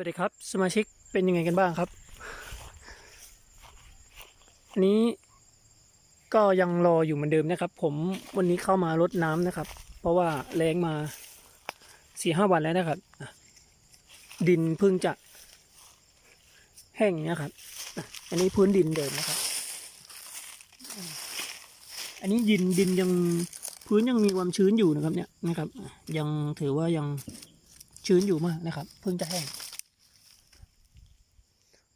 วัสดีครับ สมาชิกเป็นยังไงกันบ้างครับอันนี้ก็ยังรออยู่เหมือนเดิมนะครับ ผมวันนี้เข้ามารดน้ำนะครับ เพราะว่าแรงมาสี่ห้าวันแล้วนะครับ ดินเพิ่งจะแห้งนะครับ อันนี้พื้นดินเดิมนะครับ อันนี้ดินดินยังพื้นยังมีความชื้นอยู่นะครับเนี่ยนะครับ ยังถือว่ายังชื้นอยู่มากนะครับ เพิ่งจะแห้ง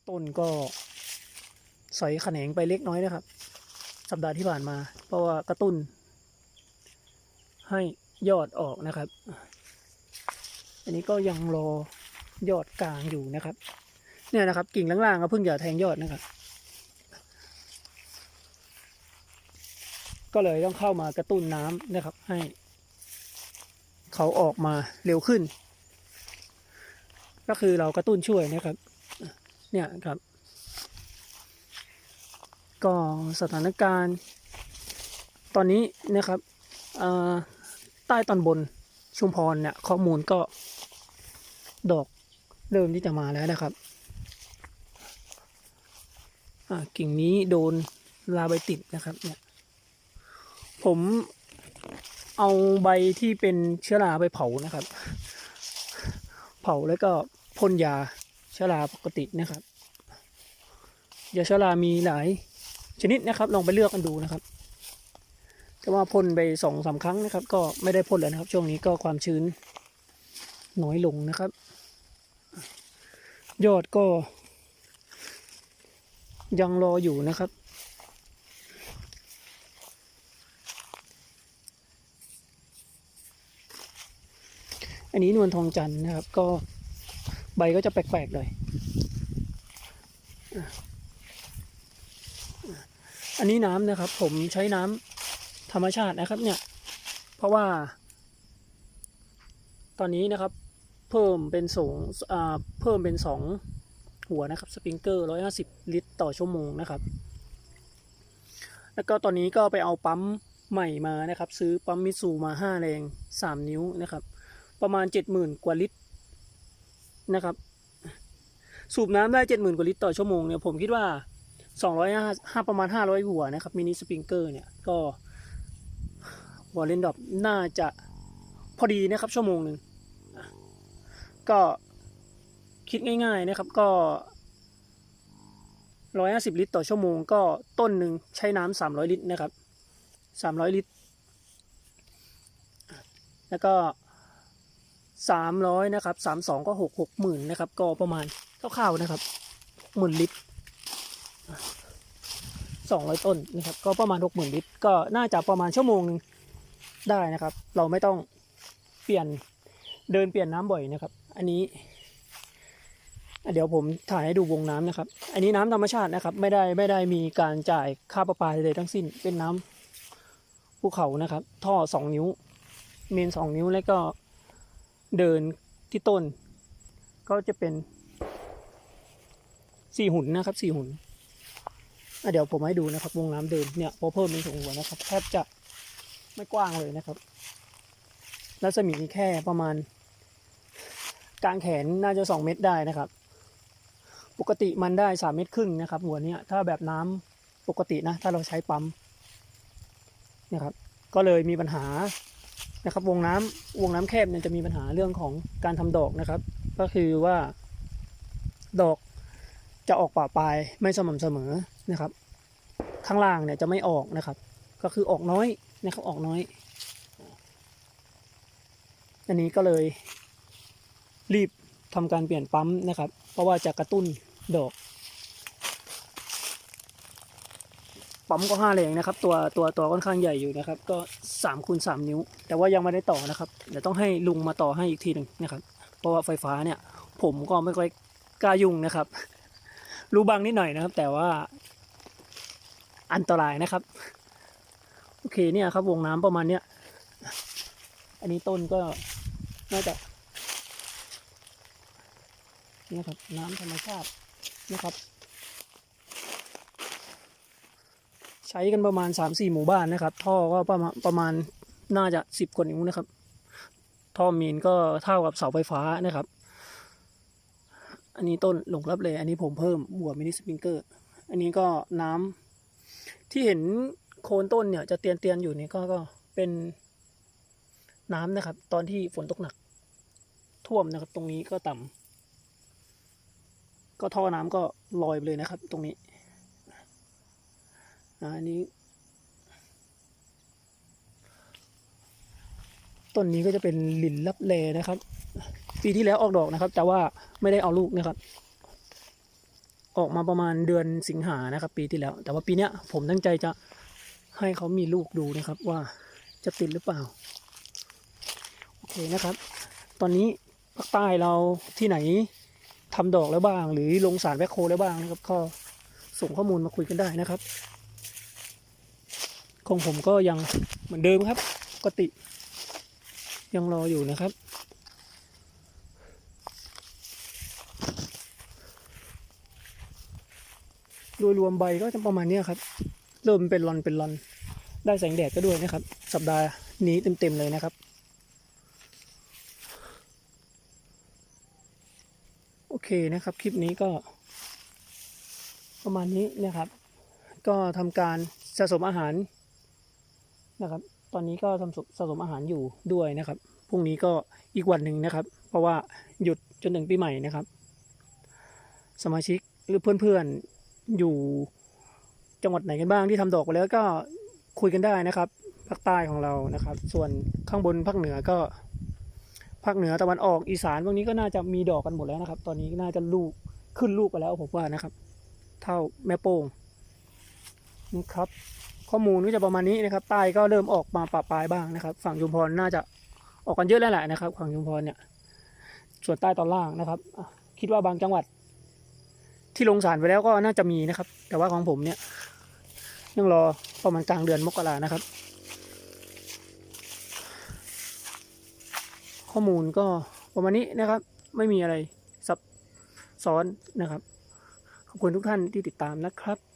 ต้นก็สอยแขนงไปเล็กน้อยนะครับ สัปดาห์ที่ผ่านมา เพราะว่ากระตุ้น ให้ยอดออกนะครับ อันนี้ก็ยังรอยอดกลางอยู่นะครับ เนี่ยนะครับ กิ่งล่างๆก็เพิ่งจะแทงยอดนะครับ ก็เลยต้องเข้ามากระตุ้นน้ำนะครับ ให้ เขาออกมาเร็วขึ้น ก็คือเรากระตุ้นช่วยนะครับ เนี่ยครับ ก็สถานการณ์ ตอนนี้นะครับใต้ตอนบนชุมพรเนี่ยข้อมูลก็ดอกเริ่มที่จะมาแล้วนะครับกิ่งนี้โดนลาใบติดนะครับเนี่ยผมเอาใบที่เป็นเชื้อราไปเผานะครับ เผาแล้วก็พ่นยา ชื้อราปกตินะครับยาเชื้อรามีหลายชนิดนะครับ ลองไปเลือกกันดูนะครับแต่ว่าพ่นไปสองสามครั้งนะครับ ก็ไม่ได้พ่นแล้วนะครับ ช่วงนี้ก็ความชื้นน้อยลงนะครับ ยอดก็ ยังรออยู่นะครับอันนี้นวลทองจันทร์นะครับ ก็ บก็จะแปลกๆเลยอะอันนี้น้ำนะครับ ผมใช้น้ำธรรมชาตินะครับ เนี่ย เพราะว่า ตอนนี้นะครับ เพิ่มเป็นสองเพิ่มเป็นสองหัวนะครับ สปริงเกอร์ร้อยหาสิบลิตรต่อชั่วโมงนะครับ แล้วก็ตอนนี้ก็ไปเอาปั๊มใหม่มานะครับ ซื้อปั๊มมิตซูมาห้าแรงสามนิ้วนะครับ ประมาณเจ็ดหมื่นกว่าลิตร นะครับ สูบน้ำได้เจ็ดหมื่นกว่าลิตรต่อชั่วโมงเนี่ยผมคิดว่าสองร้อยห้าประมาณห้าร้อยหัวนะครับมินิสปริงเกอร์เนี่ยก็หัวเลนดอบน่าจะพอดีนะครับชั่วโมงหนึ่งก็คิดง่าย ๆนะครับก็ร้อยห้าสิบลิตรต่อชั่วโมง ก็ต้นหนึ่งใช้น้ำสามร้อยลิตรนะครับสามร้อยลิตร แล้วก็ สามร้อยนะครับสามสองก็หกหกหมื่นนะครับ ก็ประมาณคร่าวๆนะครับหมื่นลิตรสองร้อยต้นนะครับ ก็ประมาณหกหมื่นลิตร ก็น่าจะประมาณชั่วโมงหนึงได้นะครับ เราไม่ต้องเปลี่ยนเดินเปลี่ยนน้ำบ่อยนะครับ อันนี้ เดี๋ยวผมถ่ายให้ดูวงน้ำนะครับ อันนี้น้ำธรรมชาตินะครับ ไม่ได้ไม่ได้มีการจ่ายค่าประปาใดๆทั้งสิ้น เป็นน้ำภูเขานะครับ ท่อสองนิ้ว เมนสองนิ้วแล้วก็ เดินที่ต้น ก็จะเป็นสี่หุ่นนะครับสี่หุ่นเดี๋ยวผมให้ดูนะครับวงน้ำเดินเนี่ยพอเพิ่มเป็นสองหัวนะครับแทบจะไม่กว้างเลยนะครับรัศมีแค่ประมาณ กลางแขนน่าจะสองเมตรได้นะครับ ปกติมันได้สามเมตรครึ่งนะครับ หัวเนี้ยถ้าแบบน้ำปกตินะ ถ้าเราใช้ปั๊มนะครับ ก็เลยมีปัญหา นะครับวงน้ำวงน้ำแคบเนี่ยจะมีปัญหาเรื่องของการทำดอกนะครับ ก็คือว่าดอกจะออกป่าปลายไม่สม่ำเสมอนะครับ ข้างล่างเนี่ยจะไม่ออกนะครับ ก็คือออกน้อยนะครับออกน้อย อันนี้ก็เลยรีบทำการเปลี่ยนปั๊มนะครับ เพราะว่าจะกระตุ้นดอก ปั๊มก็ห้าแรงนะครับ ตัวตัวตัวค่อนข้างใหญ่อยู่นะครับ ก็สามคูณสามนิ้ว แต่ว่ายังไม่ได้ต่อนะครับเดี๋ยวต้องให้ลุงมาต่อให้อีกทีหนึ่งนะครับ เพราะว่าไฟฟ้าเนี่ย ผมก็ไม่ค่อยกล้ายุ่งนะครับ รู้บางนิดหน่อยนะครับ แต่ว่าอันตรายนะครับโอเคเนี่ยครับวงน้ำประมาณเนี้ยอันนี้ต้นก็น่าจะนี่ครับน้ำธรรมชาตินะครับ ใช้กันประมาณสามสี่หมู่บ้านนะครับ ท่อก็ประมาณประมาณน่าจะสิบกว่านิ้วนะครับ ท่อมีนก็เท่ากับเสาไฟฟ้านะครับ อันนี้ต้นหลงรับเลย อันนี้ผมเพิ่มบัวมินิสปริงเกอร์ อันนี้ก็น้ำที่เห็นโคนต้นเนี่ยจะเตียนเตียนอยู่นี่ก็ก็เป็นน้ำนะครับ ตอนที่ฝนตกหนัก ท่วมนะครับ ตรงนี้ก็ต่ำก็ท่อน้ำก็ลอยไปเลยนะครับ ตรงนี้ อันนี้ ต้นนี้ก็จะเป็นลินลับเลนะครับ ปีที่แล้วออกดอกนะครับ แต่ว่าไม่ได้เอาลูกนะครับ ออกมาประมาณเดือนสิงหานะครับ ปีที่แล้ว แต่ว่าปีเนี้ยผมตั้งใจจะให้เขามีลูกดูนะครับ ว่าจะติดหรือเปล่า โอเคนะครับ ตอนนี้ภาคใต้เราที่ไหนทำดอกแล้วบ้าง หรือลงสารแวคโคแล้วบ้างนะครับก็ส่งข้อมูลมาคุยกันได้นะครับ ของผมก็ยังเหมือนเดิมครับปกติยังรออยู่นะครับ โดยรวมใบก็จะประมาณนี้ครับ เริ่มเป็นรอนเป็นรอน ได้แสงแดดก็ด้วยนะครับ สัปดาห์นี้เต็มๆเลยนะครับ โอเคนะครับ คลิปนี้ก็ ประมาณนี้นะครับ ก็ทำการสะสมอาหาร นะครับ ตอนนี้ก็ทำสะสมอาหารอยู่ด้วยนะครับพรุ่งนี้ก็อีกวันหนึ่งนะครับ เพราะว่าหยุดจนถึงปีใหม่นะครับ สมาชิกหรือเพื่อนๆอยู่จังหวัดไหนกันบ้างที่ทำดอกไปแล้วก็คุยกันได้นะครับภาคใต้ของเรานะครับ ส่วนข้างบนภาคเหนือก็ภาคเหนือตะวันออกอีสานพวกนี้ก็น่าจะมีดอกกันหมดแล้วนะครับ ตอนนี้น่าจะลูกขึ้นลูกไปแล้วผมว่านะครับ เท่าแม่โป่งนี่ครับ ข้อมูลก็จะประมาณนี้นะครับใต้ก็เริ่มออกมาปะปลายบ้างนะครับ ฝั่งยุมพรน่าจะออกกันเยอะแล้วแหละนะครับฝั่งยุมพรเนี่ย ส่วนใต้ตอนล่างนะครับคิดว่าบางจังหวัด ที่ลงสารไปแล้วก็น่าจะมีนะครับ แต่ว่าของผมเนี่ยยังรอประมาณกลางเดือนมกรานะครับ ข้อมูลก็ประมาณนี้นะครับ ไม่มีอะไรซับซ้อนนะครับ ขอบคุณทุกท่านที่ติดตามนะครับ